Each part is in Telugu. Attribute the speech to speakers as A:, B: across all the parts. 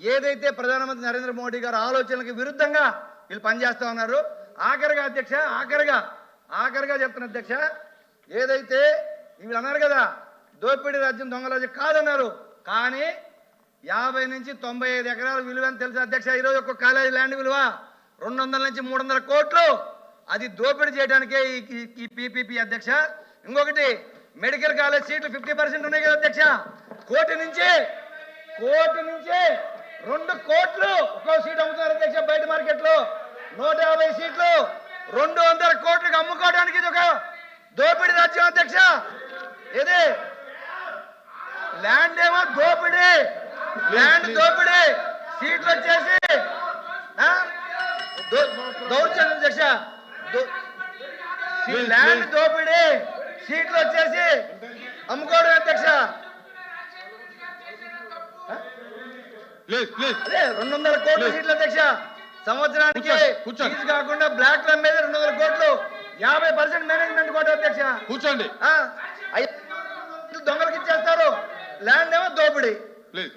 A: ఏదైతే ప్రధానమంత్రి నరేంద్ర మోడీ గారు ఆలోచనలకు విరుద్ధంగా వీళ్ళు పనిచేస్తా ఉన్నారు ఆఖరిగా అధ్యక్ష ఆఖరిగా ఆఖరిగా చెప్తున్న అధ్యక్ష ఏదైతే వీళ్ళు అన్నారు కదా దోపిడీ రాజ్యం దొంగ రాజ్యం కాదన్నారు కానీ యాభై నుంచి తొంభై ఐదు ఎకరాల విలువ అని తెలుసు అధ్యక్ష? ఈరోజు ఒక కాలేజీ ల్యాండ్ విలువ రెండు వందల నుంచి మూడు వందల కోట్లు. అది దోపిడీ చేయడానికే ఈ- ఈ పీపీపీ అధ్యక్ష. ఇంకొకటి మెడికల్ కాలేజ్ సీట్లు ఫిఫ్టీ పర్సెంట్ ఉన్నాయి కదా అధ్యక్ష. కోటి నుంచి కోటి నుంచి రెండు కోట్లు ఒక్కో సీట్ అమ్ముతున్నారు అధ్యక్ష బయట మార్కెట్లో. నూట యాభై సీట్లు. రెండు వందల కోట్లకు అమ్ముకోవడానికి ఇది ఒక దోపిడీ రాజ్యం అధ్యక్ష. ఇది ల్యాండ్ ఏమో దోపిడీ. ల్యాండ్ దోపిడీ. సీట్లు వచ్చేసి దౌర్చండి అధ్యక్ష. సీ- ల్యాండ్
B: దోపిడి.
A: దోపిడీ సీట్లు వచ్చేసి అమ్ముకోవడం అధ్యక్ష
B: ప్లీజ్ ప్లీజ్
A: అదే రెండు వందల కోట్ల. సీట్ల అధ్యక్ష సంవత్సరానికి. ఫీజు కాకుండా బ్లాక్లో మీద రెండు వందల కోట్లు యాభై పర్సెంట్ మేనేజ్మెంట్ కోట అధ్యక్ష.
B: కూర్చోండి.
A: దొంగలకి ఇచ్చేస్తారు. ల్యాండ్ ఏమో దోపిడీ.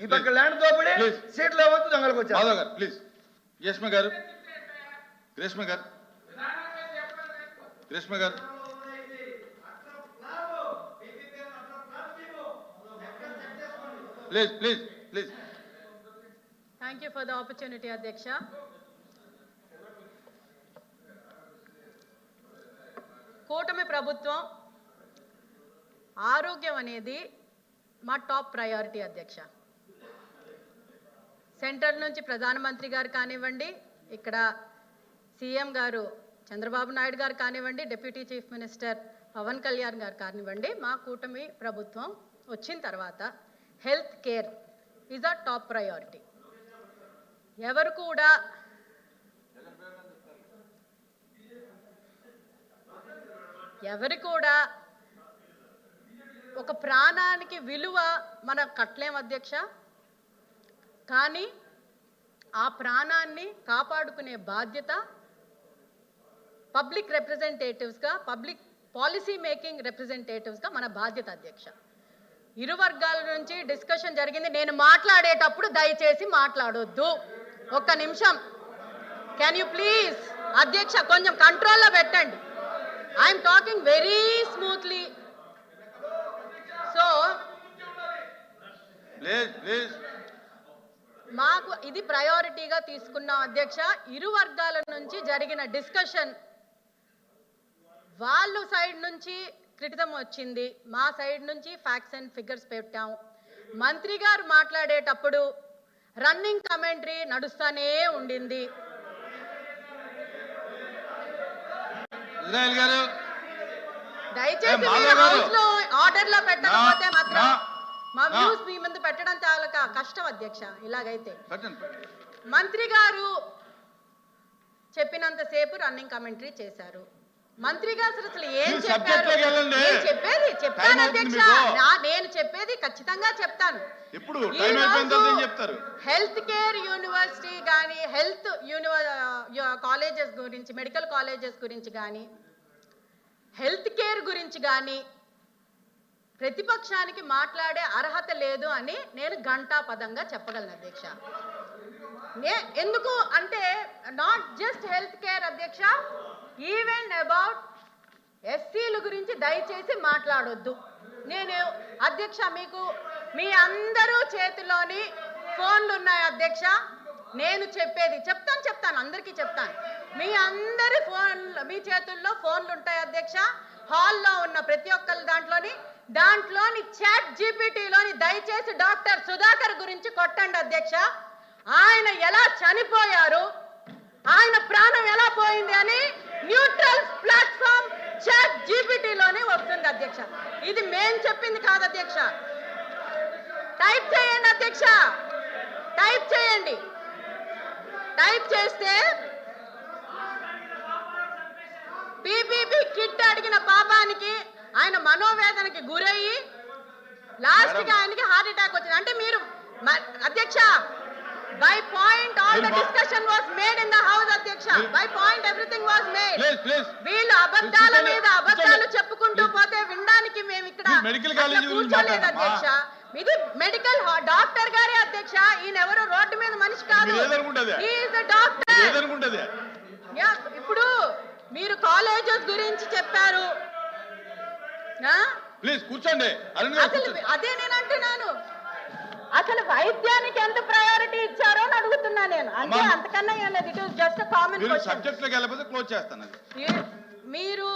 A: ఈ పక్క. ల్యాండ్ దోపిడీ. సీట్లు ఏమో దొంగలకు వచ్చారు
B: ప్లీజ్. గ్రేష్మ గారు గ్రేష్మ గారు గ్రేష్మ గారు. Please please please.
C: Thank you for the opportunity అధ్యక్ష కూటమి ప్రభుత్వం ఆరోగ్యం అనేది మా టాప్ ప్రయారిటీ అధ్యక్ష. సెంట్రల్ నుంచి ప్రధానమంత్రి గారు కానివ్వండి ఇక్కడ సీఎం గారు చంద్రబాబు నాయుడు గారు కానివ్వండి deputy chief minister Pawan Kalyan గారు కానివ్వండి మా కూటమి ప్రభుత్వం వచ్చిన తర్వాత health care is a top priority ఎవరు కూడా ఎవరు కూడా ఒక ప్రాణానికి విలువ మనం కట్టలేం అధ్యక్ష? కానీ ఆ ప్రాణాన్ని కాపాడుకునే బాధ్యత పబ్లిక్ రిప్రజెంటేటివ్స్గా పబ్లిక్ పాలసీ మేకింగ్ రిప్రజెంటేటివ్స్గా మన బాధ్యత అధ్యక్ష. ఇరు వర్గాల నుంచి డిస్కషన్ జరిగింది. నేను మాట్లాడేటప్పుడు దయచేసి మాట్లాడొద్దు. ఒక్క నిమిషం. కెన్ యూ ప్లీజ్ అధ్యక్ష కొంచెం కంట్రోల్లో పెట్టండి. I'm talking very smoothly so మాకు ఇది ప్రయారిటీగా తీసుకున్నాం అధ్యక్ష. ఇరు వర్గాల నుంచి జరిగిన డిస్కషన్ వాళ్ళు సైడ్ నుంచి క్రిటితం వచ్చింది. మా సైడ్ నుంచి ఫ్యాక్ట్స్ అండ్ ఫిగర్స్ పెట్టాం. మంత్రి గారు మాట్లాడేటప్పుడు రన్నింగ్ కమెంటరీ నడుస్తూనే ఉండింది. దయచేసి
B: ఏ, మాధవ్
C: మీరు
B: గారు.
C: హౌస్లో ఆర్డర్లో పెట్టకపోతే
B: నా-
C: మాత్రం మా వ్యూస్ మీ ముందు పెట్టడం చాలా కష్టం అధ్యక్ష ఇలాగైతే. మంత్రి గారు చెప్పినంతసేపు రన్నింగ్ కమెంటరీ చేశారు. మంత్రి గారు అసలు ఏం చెప్పారు. నేను చెప్పేది చెప్తాను అధ్యక్ష. నేను చెప్పేది ఖచ్చితంగా చెప్తాను.
B: ఇప్పుడు చెప్తారు?
C: హెల్త్ కేర్ యూనివర్సిటీ కానీ హెల్త్ యూనివర్ కాలేజెస్ గురించి మెడికల్ కాలేజెస్ గురించి కానీ హెల్త్ కేర్ గురించి కానీ ప్రతిపక్షానికి మాట్లాడే అర్హత లేదు అని నేను ఘంటా పదంగా చెప్పగలను అధ్యక్ష. నే ఎందుకు అంటే నాట్ జస్ట్ హెల్త్ కేర్ అధ్యక్ష ఈవెన్ అబౌట్ ఎస్సీల గురించి దయచేసి మాట్లాడొద్దు. నేను అధ్యక్ష మీకు మీ అందరూ చేతిలోని ఫోన్లు ఉన్నాయి అధ్యక్ష. నేను చెప్పేది చెప్తాను చెప్తాను అందరికీ చెప్తాను. మీ అందరి ఫోన్ మీ చేతుల్లో ఫోన్లు ఉంటాయి అధ్యక్ష. హాల్లో ఉన్న ప్రతి ఒక్కరి దాంట్లోని దాంట్లోని చాట్ జీపీటీలోని దయచేసి డాక్టర్ సుధాకర్ గురించి కొట్టండి అధ్యక్ష. ఆయన ఎలా చనిపోయారు? ఆయన ప్రాణం ఎలా పోయింది అని న్యూట్రల్ ప్లాట్ఫామ్ చాట్ జీపీటీలోనే వస్తుంది అధ్యక్ష. ఇది మేం చెప్పింది కాదు అధ్యక్ష. టైప్ చేయండి అధ్యక్ష. టైప్ చేయండి. టైప్ చేస్తే పీపీపీ కిట్ అడిగిన పాపానికి ఆయన మనోవేదనకి గురయ్యి లాస్ట్కి
B: మేడం.
C: ఆయనకి హార్ట్ అటాక్ వచ్చింది. అంటే మీరు అధ్యక్ష బై పాయింట్ ఆల్ ద
B: మీరు మా-
C: discussion was made in the house అధ్యక్ష
B: మీరు-
C: by point everything was made
B: please please
C: వీళ్ళు అబద్ధాల మీద అబద్ధాలు. చెప్పుకుంటూ పోతే వినడానికి మేము ఇక్కడ
B: మెడికల్ కాలేజీ
C: కూర్చోలేదు. అధ్యక్ష. ఇది మెడికల్ డాక్టర్ గారే అధ్యక్ష. ఈయన ఎవరో రోడ్డు మీద కాదు.
B: ఏదనుకుంటే
C: ఈజ్ డాక్టర్ ఇప్పుడు మీరు కాలేజెస్ గురించి చెప్పారు?
B: ప్లీజ్ కూర్చోండి.
C: అదే నేను అంటున్నాను. అసలు వైద్యానికి ఎంత ప్రయారిటీ ఇచ్చారో అని అడుగుతున్నా నేను. అంటే. అంతకన్నా ఏం లేదు. ఇట్ ఇస్ జస్ట్ కామన్
B: మీరు సబ్జెక్ట్లోకి వెళ్ళకపోతే క్లోజ్ చేస్తాను. అది
C: మీరు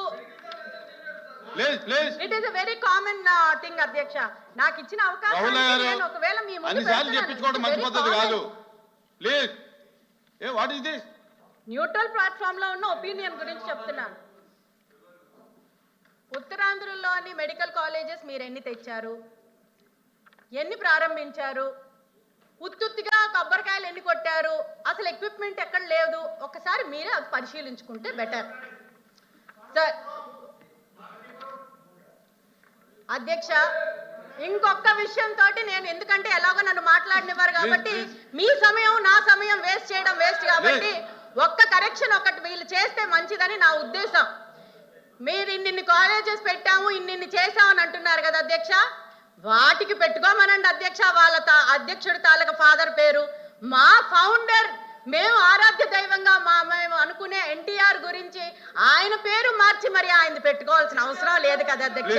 B: please please
C: it is very common thing అధ్యక్ష. నాకు ఇచ్చిన అవకాశం
B: రాహుల్ గారు?
C: నేను ఒకవేళ మీ ముందు
B: అన్నిసార్లు. చెప్పించుకోవడం మంచి పద్ధతి. కాదు. Please A what is this
C: neutral ప్లాట్ఫామ్లో ఉన్న ఒపీనియన్ గురించి చెప్తున్నాను ఉత్తరాంధ్రలోని మెడికల్ కాలేజెస్ మీరు ఎన్ని తెచ్చారు? ఎన్ని ప్రారంభించారు? ఉత్తుత్తిగా కొబ్బరికాయలు ఎన్ని కొట్టారు? అసలు ఎక్విప్మెంట్ ఎక్కడ లేదు. ఒకసారి మీరే అది పరిశీలించుకుంటే బెటర్ సార్ అధ్యక్ష ఇంకొక విషయం తోటి నేను ఎందుకంటే ఎలాగో నన్ను మాట్లాడినవారు కాబట్టి మీ సమయం నా సమయం వేస్ట్ చేయడం వేస్ట్ కాబట్టి ఒక్క కరెక్షన్ ఒకటి వీళ్ళు చేస్తే మంచిదని నా ఉద్దేశం. మీరు ఇన్నిన్ని కాలేజెస్ పెట్టాము ఇన్నిన్ని చేసామని అంటున్నారు కదా అధ్యక్ష? వాటికి పెట్టుకోమనండి అధ్యక్ష వాళ్ళ తా అధ్యక్షుడి తాలూకా ఫాదర్ పేరు మా ఫౌండర్ మేము ఆరాధ్య దైవంగా మా మేము అనుకునే ఎన్టీఆర్ గురించి ఆయన పేరు మార్చి మరి ఆయన పెట్టుకోవాల్సిన అవసరం లేదు కదా అధ్యక్ష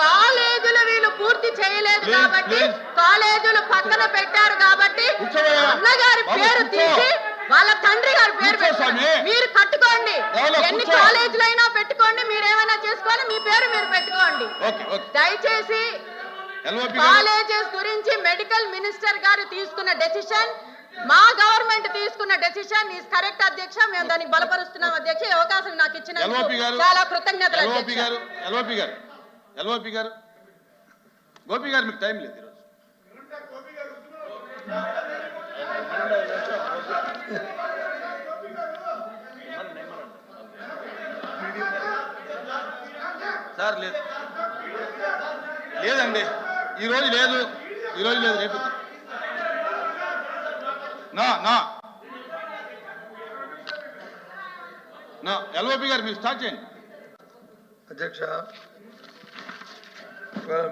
C: కాలేజీలు వీళ్ళు పూర్తి చేయలేదు కాబట్టి. కాలేజీలు పక్కన పెట్టారు కాబట్టి. అన్నగారి పేరు. తీసి వాళ్ళ తండ్రి గారి పేరు.
B: స్వామి.
C: మీరు కట్టుకోండి ఎన్ని. కాలేజీలు చేసుకోండి మీ పేరు మీరు పెట్టుకోండి. దయచేసి కాలేజెస్ గురించి మెడికల్ మినిస్టర్ గారు తీసుకున్న డెసిషన్ మా గవర్నమెంట్ తీసుకున్న డెసిషన్ ఈస్ కరెక్ట్ అధ్యక్ష మేము దానికి బలపరుస్తున్నాం అధ్యక్ష అవకాశం నాకు ఇచ్చిన చాలా కృతజ్ఞతలు
B: ఎల్ఓపి గారు. గోపి గారు మీకు టైం లేదు ఈరోజు. సార్ లేదు. లేదండి. ఈరోజు లేదు. ఈరోజు లేదు రేపు. నా నా. నా ఎల్ఓపి గారు మీరు స్టార్ట్ చేయండి.
D: అధ్యక్ష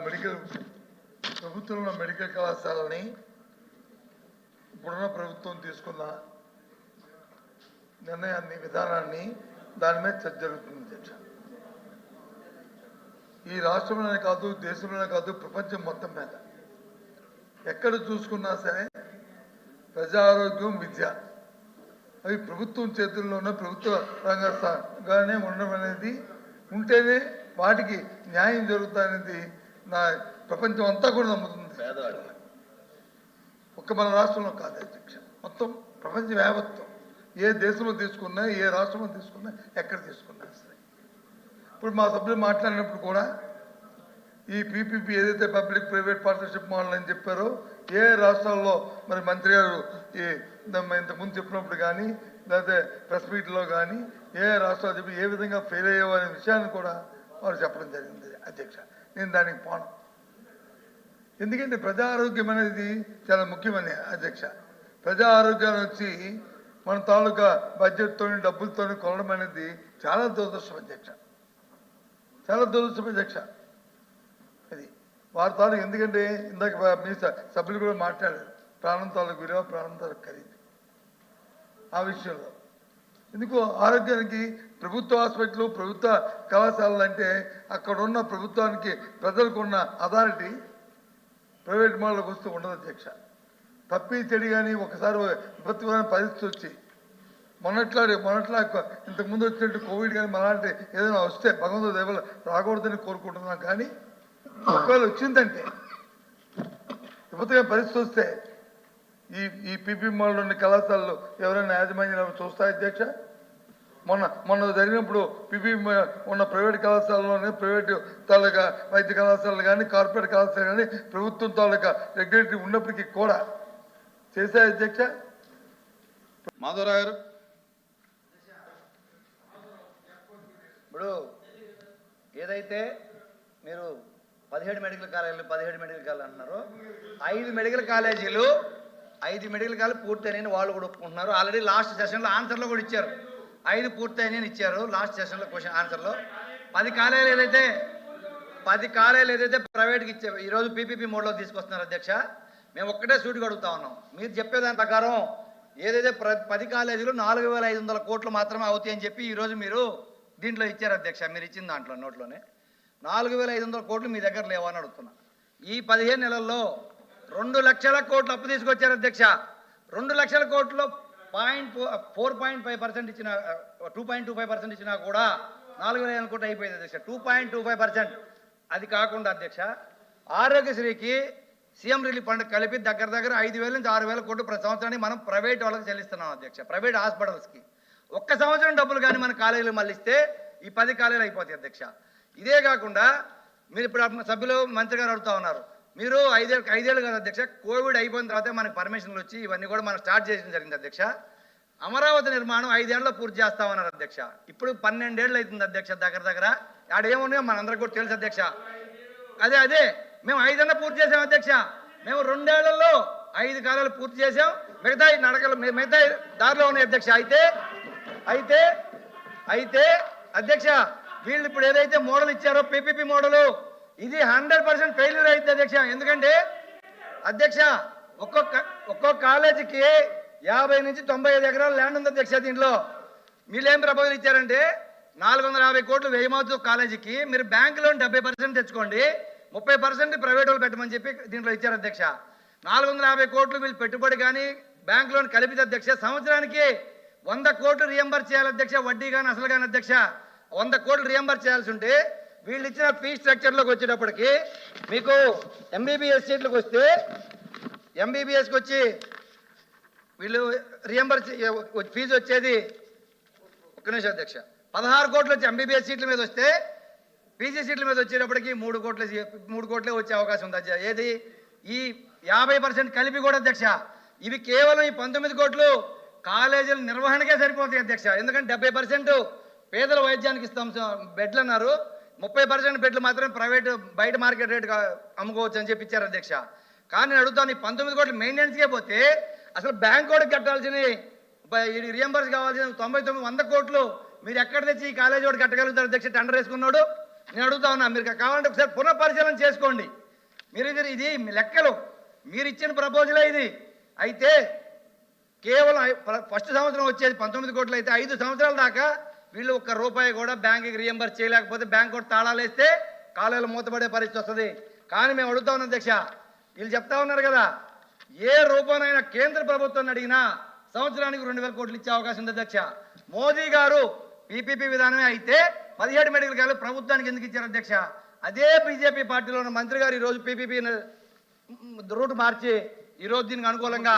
D: మెడికల్ ప్రభుత్వంలో మెడికల్ కళాశాలని ఇప్పుడున్న ప్రభుత్వం తీసుకున్న నిర్ణయాన్ని విధానాన్ని దాని మీద చర్చ జరుగుతుంది అధ్యక్ష. ఈ రాష్ట్రంలోనే కాదు దేశంలోనే కాదు ప్రపంచం మొత్తం మీద. ఎక్కడ చూసుకున్నా సరే ప్రజా ఆరోగ్యం విద్య. అవి ప్రభుత్వం చేతుల్లోనే ప్రభుత్వ రంగంగానే ఉండడం అనేది ఉంటేనే వాటికి న్యాయం జరుగుతుందనేది నా ప్రపంచం అంతా కూడా నమ్ముతుంది. ఒక్క మన రాష్ట్రంలో కాదు అధ్యక్ష. మొత్తం ప్రపంచం యావత్తం ఏ దేశంలో తీసుకున్నా ఏ రాష్ట్రంలో తీసుకున్నా ఎక్కడ తీసుకున్నా సరే. ఇప్పుడు మా సభ్యులు మాట్లాడినప్పుడు కూడా ఈ పీపీపీ ఏదైతే పబ్లిక్ ప్రైవేట్ పార్ట్నర్షిప్ మోడల్ అని చెప్పారో ఏ రాష్ట్రాల్లో మరి మంత్రి గారు ఈ ఇంతకుముందు చెప్పినప్పుడు కానీ లేకపోతే ప్రెస్ మీట్లో కానీ ఏ రాష్ట్రాలు చెప్పి ఏ విధంగా ఫెయిల్ అయ్యావు అనే విషయాన్ని కూడా వారు చెప్పడం జరిగింది అధ్యక్ష. నేను దానికి పోను. ఎందుకంటే ప్రజా ఆరోగ్యం అనేది చాలా ముఖ్యమని అధ్యక్ష. ప్రజా ఆరోగ్యాన్ని వచ్చి మన తాలూకా బడ్జెట్తోని డబ్బులతో కొనడం అనేది చాలా దురదృష్టం అధ్యక్ష. చాలా దురదృష్టమైన అధ్యక్ష. అది వారి తాలూకు ఎందుకంటే ఇందాక మీ సభ్యులు కూడా మాట్లాడారు. ప్రాణం తాలూకు విలువ ప్రాణం తాలూకు ఖరీదు. ఆ విషయంలో. ఎందుకు? ఆరోగ్యానికి ప్రభుత్వ హాస్పిటల్ ప్రభుత్వ కళాశాలలు అంటే అక్కడ ఉన్న ప్రభుత్వానికి ప్రజలకు ఉన్న అథారిటీ ప్రైవేట్ మోడల్కి వస్తూ ఉండదు అధ్యక్ష. తప్పి చెడి కానీ ఒకసారి విపత్తుకరమైన పరిస్థితి వచ్చి మొన్నట్లో మొన్నట్లా ఇంతకుముందు వచ్చినట్టు కోవిడ్ కానీ మలాంటి ఏదైనా వస్తే భగవంతుడు దేవల రాకూడదని కోరుకుంటున్నాం. కానీ ఒకవేళ వచ్చిందంటే విపత్తుగా పరిస్థితి వస్తే ఈ ఈ పీపీ ఉన్న కళాశాలలు ఎవరైనా యాజమాన్యం చూస్తా అధ్యక్ష? మొన్న మొన్న జరిగినప్పుడు పీపీ ఉన్న ప్రైవేట్ కళాశాలలోనే ప్రైవేట్ తాలూకా వైద్య కళాశాలలు కానీ కార్పొరేట్ కళాశాలలు కానీ ప్రభుత్వం తాలూకా రెగ్యులేటరీ ఉన్నప్పటికీ కూడా చేశాయి అధ్యక్ష?
B: మాధవరావు గారు.
A: ఇప్పుడు ఏదైతే మీరు పదిహేడు మెడికల్ కాలేజీలు పదిహేడు మెడికల్ కాలేజ్ అంటున్నారు ఐదు మెడికల్ కాలేజీలు ఐదు మెడికల్ కాలేజ్ పూర్తయినని వాళ్ళు కూడా ఒప్పుకుంటున్నారు. ఆల్రెడీ లాస్ట్ సెషన్లో ఆన్సర్లో కూడా ఇచ్చారు. ఐదు పూర్తయినని ఇచ్చారు లాస్ట్ సెషన్లో క్వశ్చన్ ఆన్సర్లో పది కాలేజీలు ఏదైతే పది కాలేజీలు ఏదైతే ప్రైవేట్కి ఇచ్చే ఈరోజు పీపీపీ మోడ్లో తీసుకొస్తున్నారు అధ్యక్ష మేము ఒక్కటే సూటిగా అడుగుతా ఉన్నాం. మీరు చెప్పేదాని ప్రకారం ఏదైతే ప్ర పది కాలేజీలు నాలుగు వేల ఐదు వందల కోట్లు మాత్రమే అవుతాయని చెప్పి ఈరోజు మీరు దీంట్లో ఇచ్చారు అధ్యక్ష మీరు ఇచ్చిన దాంట్లో నోట్లోనే. నాలుగు వేల ఐదు వందల కోట్లు మీ దగ్గర లేవని అడుగుతున్నా. ఈ పదిహేను నెలల్లో రెండు లక్షల కోట్లు అప్పు తీసుకొచ్చారు అధ్యక్ష. రెండు లక్షల కోట్లు point four point five percent ఇచ్చిన two point two five percent ఇచ్చినా కూడా నాలుగు వేల ఐదు కోట్లు అయిపోయింది అధ్యక్ష. Two point two five percent. అది కాకుండా అధ్యక్ష ఆరోగ్యశ్రీకి సీఎం రిలీఫ్ ఫండ్ కలిపి దగ్గర దగ్గర ఐదు వేల నుంచి ఆరు వేల కోట్లు ప్రతి సంవత్సరానికి మనం ప్రైవేట్ వాళ్ళకి చెల్లిస్తున్నాం అధ్యక్ష. ప్రైవేట్ హాస్పిటల్స్కి. ఒక్క సంవత్సరం డబ్బులు కానీ మన కాలేజీలు మళ్ళిస్తే ఈ పది కాలేజీలు అయిపోతాయి అధ్యక్ష. ఇదే కాకుండా మీరు ఇప్పుడు సభ్యులు మంత్రి గారు అడుగుతా ఉన్నారు. మీరు ఐదేళ్ళు ఐదేళ్ళు కాదు అధ్యక్ష కోవిడ్ అయిపోయిన తర్వాత మనకి పర్మిషన్లు వచ్చి ఇవన్నీ కూడా మనం స్టార్ట్ చేయడం జరిగింది అధ్యక్ష. అమరావతి నిర్మాణం ఐదేళ్ళలో పూర్తి చేస్తామన్నారు అధ్యక్ష. ఇప్పుడు పన్నెండేళ్ళు అవుతుంది అధ్యక్ష దగ్గర దగ్గర. ఆడేమున్నాయో మనందరికి కూడా తెలుసు అధ్యక్ష. అదే అదే మేము ఐదన్న పూర్తి చేసాం అధ్యక్ష. మేము రెండేళ్ళలో ఐదు కాలాలు పూర్తి చేసాం. మిగతా నడకలు మిగతా దారిలో ఉన్నాయి అధ్యక్ష. అయితే అయితే అయితే అధ్యక్ష వీళ్ళు ఇప్పుడు ఏదైతే మోడల్ ఇచ్చారో పీపీపీ మోడలు ఇది హండ్రెడ్ పర్సెంట్ ఫెయిల్యూర్ అయింది అధ్యక్ష ఎందుకంటే అధ్యక్ష ఒక్కొక్క ఒక్కొక్క కాలేజీకి యాభై నుంచి తొంభై ఐదు ఎకరాల ల్యాండ్ ఉంది అధ్యక్ష దీంట్లో. మీరు ఏం ప్రపోజల్ ఇచ్చారంటే నాలుగు వందల యాభై కోట్లు వేయమవుతూ కాలేజీకి మీరు బ్యాంక్ లోన్ డెబ్బై పర్సెంట్ తెచ్చుకోండి ముప్పై పర్సెంట్ ప్రైవేట్ వాళ్ళు పెట్టమని చెప్పి దీంట్లో ఇచ్చారు అధ్యక్ష. నాలుగు వందల యాభై కోట్లు వీళ్ళు పెట్టుబడి కానీ బ్యాంక్ లోన్ కలిపితే అధ్యక్ష సంవత్సరానికి వంద కోట్లు రియంబర్ చేయాలి అధ్యక్ష వడ్డీ కానీ అసలు కానీ అధ్యక్ష. వంద కోట్లు రియంబర్ చేయాల్సి ఉంటే వీళ్ళు ఇచ్చిన ఫీ స్ట్రక్చర్లోకి వచ్చేటప్పటికి మీకు ఎంబీబీఎస్ సీట్లకు వస్తే ఎంబీబీఎస్కి వచ్చి వీళ్ళు రియంబర్స్ ఫీజు వచ్చేది ఒక్క నిమిషం అధ్యక్ష. పదహారు కోట్లు వచ్చి ఎంబీబీఎస్ సీట్ల మీద వస్తే పీజీ సీట్ల మీద వచ్చేటప్పటికి మూడు కోట్ల మూడు కోట్లే వచ్చే అవకాశం ఉంది అధ్యక్ష. ఏది? ఈ యాభై పర్సెంట్ కలిపి కూడా అధ్యక్ష ఇవి కేవలం ఈ పంతొమ్మిది కోట్లు కాలేజీల నిర్వహణకే సరిపోతుంది అధ్యక్ష. ఎందుకంటే డెబ్బై పర్సెంట్ పేదల వైద్యానికి ఇస్తాం బెడ్లు అన్నారు. ముప్పై పర్సెంట్ బెడ్లు మాత్రం ప్రైవేట్ బయట మార్కెట్ రేట్ అమ్ముకోవచ్చు అని చెప్పి ఇచ్చారు అధ్యక్ష. కానీ నేను అడుగుతాను ఈ పంతొమ్మిది కోట్లు మెయింటెనెన్స్కే పోతే అసలు బ్యాంక్ కూడా కట్టాల్సిన రియంబర్స్ కావాల్సిన తొంభై తొమ్మిది వంద కోట్లు మీరు ఎక్కడ తెచ్చి ఈ కాలేజీ వాడు కట్టగలుగుతారు అధ్యక్ష? టెండర్ వేసుకున్నాడు. నేను అడుగుతా ఉన్నా మీరు కావాలంటే ఒకసారి పునఃపరిశీలన చేసుకోండి. మీరు ఇది ఇది లెక్కలు. మీరు ఇచ్చిన ప్రపోజలే ఇది? అయితే కేవలం ఫస్ట్ సంవత్సరం వచ్చేది పంతొమ్మిది కోట్లు అయితే ఐదు సంవత్సరాల దాకా వీళ్ళు ఒక్క రూపాయి కూడా బ్యాంకుకి రియంబర్స్ చేయలేకపోతే బ్యాంక్ కూడా తాళాలు వేస్తే మూతపడే పరిస్థితి వస్తుంది. కానీ మేము అడుగుతా ఉన్నాం అధ్యక్ష వీళ్ళు చెప్తా ఉన్నారు కదా ఏ రూపంలో కేంద్ర ప్రభుత్వాన్ని అడిగినా సంవత్సరానికి రెండు వేల కోట్లు ఇచ్చే అవకాశం ఉంది అధ్యక్ష. మోదీ గారు పీపీపీ విధానమే అయితే పదిహేడు మెడికల్ కాలేజ్ ప్రభుత్వానికి ఎందుకు ఇచ్చారు అధ్యక్ష? అదే బీజేపీ పార్టీలో ఉన్న మంత్రి గారు ఈరోజు పీపీపీ రూట్ మార్చి ఈరోజు దీనికి అనుకూలంగా